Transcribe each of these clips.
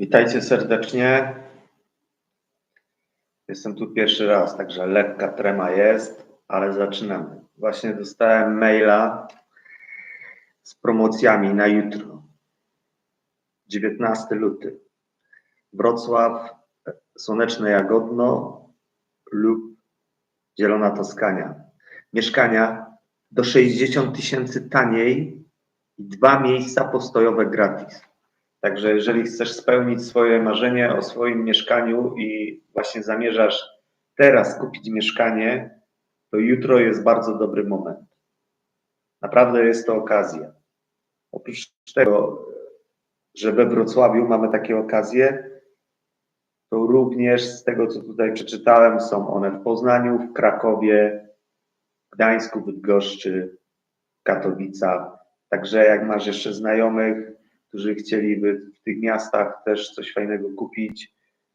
Witajcie serdecznie. Jestem tu pierwszy raz, także lekka trema jest, ale zaczynamy. Właśnie dostałem maila z promocjami na jutro. 19 luty. Wrocław, Słoneczne Jagodno lub Zielona Toskania. Mieszkania do 60 tysięcy taniej i dwa miejsca postojowe gratis. Także jeżeli chcesz spełnić swoje marzenie o swoim mieszkaniu i właśnie zamierzasz teraz kupić mieszkanie, to jutro jest bardzo dobry moment. Naprawdę jest to okazja. Oprócz tego, że we Wrocławiu mamy takie okazje, to również z tego, co tutaj przeczytałem, są one w Poznaniu, w Krakowie, Gdańsku, Bydgoszczy, Katowicach. Także jak masz jeszcze znajomych, którzy chcieliby w tych miastach też coś fajnego kupić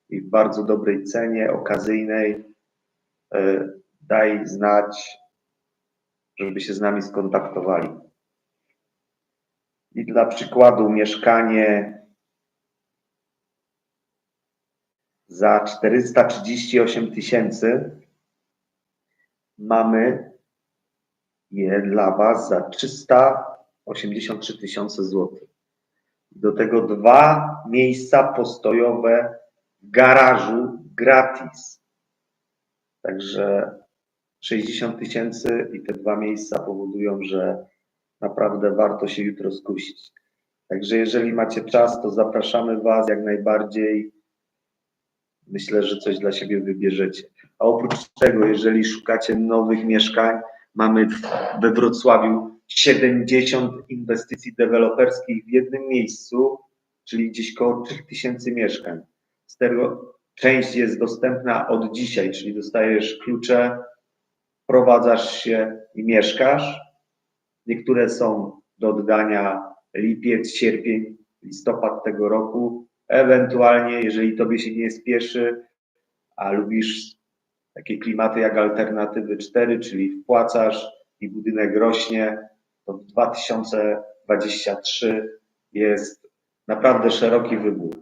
i w bardzo dobrej cenie, okazyjnej, e, daj znać, żeby się z nami skontaktowali. I dla przykładu mieszkanie za 438 tysięcy mamy je dla Was za 383 tysiące złotych. Do tego dwa miejsca postojowe w garażu gratis. Także 60 tysięcy i te dwa miejsca powodują, że naprawdę warto się jutro skusić. Także jeżeli macie czas, to zapraszamy Was jak najbardziej. Myślę, że coś dla siebie wybierzecie. A oprócz tego, jeżeli szukacie nowych mieszkań, mamy we Wrocławiu 70 inwestycji deweloperskich w jednym miejscu, czyli gdzieś koło 3000 mieszkań. Z tego część jest dostępna od dzisiaj, czyli dostajesz klucze, prowadzasz się i mieszkasz. Niektóre są do oddania lipiec, sierpień, listopad tego roku. Ewentualnie, jeżeli tobie się nie spieszy, a lubisz takie klimaty jak alternatywy 4, czyli wpłacasz i budynek rośnie, to w 2023 jest naprawdę szeroki wybór.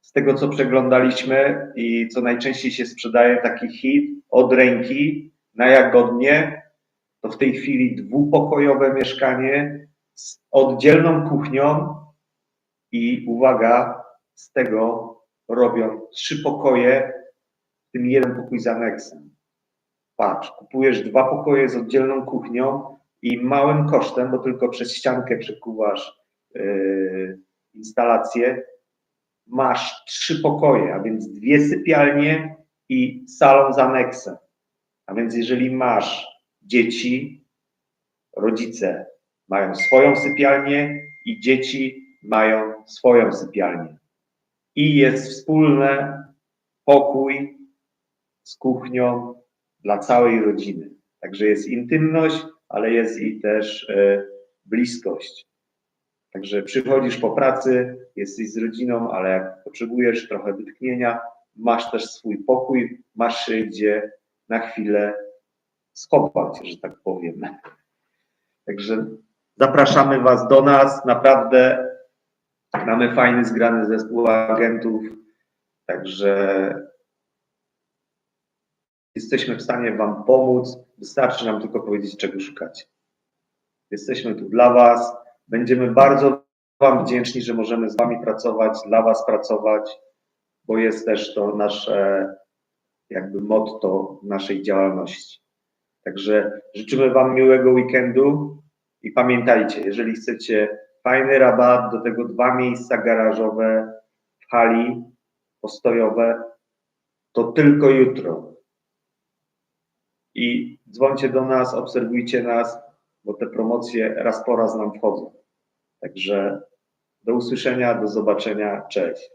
Z tego, co przeglądaliśmy i co najczęściej się sprzedaje, taki hit od ręki na jagodnie, to w tej chwili dwupokojowe mieszkanie z oddzielną kuchnią i uwaga, z tego robią trzy pokoje, w tym jeden pokój z aneksem. Patrz, kupujesz dwa pokoje z oddzielną kuchnią i małym kosztem, bo tylko przez ściankę przekuwasz yy, instalację, masz trzy pokoje, a więc dwie sypialnie i salon z aneksem. A więc jeżeli masz dzieci, rodzice mają swoją sypialnię i dzieci mają swoją sypialnię. I jest wspólny pokój z kuchnią dla całej rodziny. Także jest intymność, ale jest i też e, bliskość. Także przychodzisz po pracy, jesteś z rodziną, ale jak potrzebujesz trochę wytchnienia, masz też swój pokój, masz się gdzie na chwilę schować, że tak powiem. Także zapraszamy Was do nas. Naprawdę mamy fajny, zgrany zespół agentów. Także jesteśmy w stanie Wam pomóc. Wystarczy nam tylko powiedzieć, czego szukacie. Jesteśmy tu dla Was. Będziemy bardzo Wam wdzięczni, że możemy z Wami pracować, dla Was pracować, bo jest też to nasze jakby motto naszej działalności. Także życzymy Wam miłego weekendu i pamiętajcie, jeżeli chcecie fajny rabat, do tego dwa miejsca garażowe w hali postojowe, to tylko jutro. I dzwońcie do nas, obserwujcie nas, bo te promocje raz po raz nam wchodzą. Także do usłyszenia, do zobaczenia, cześć.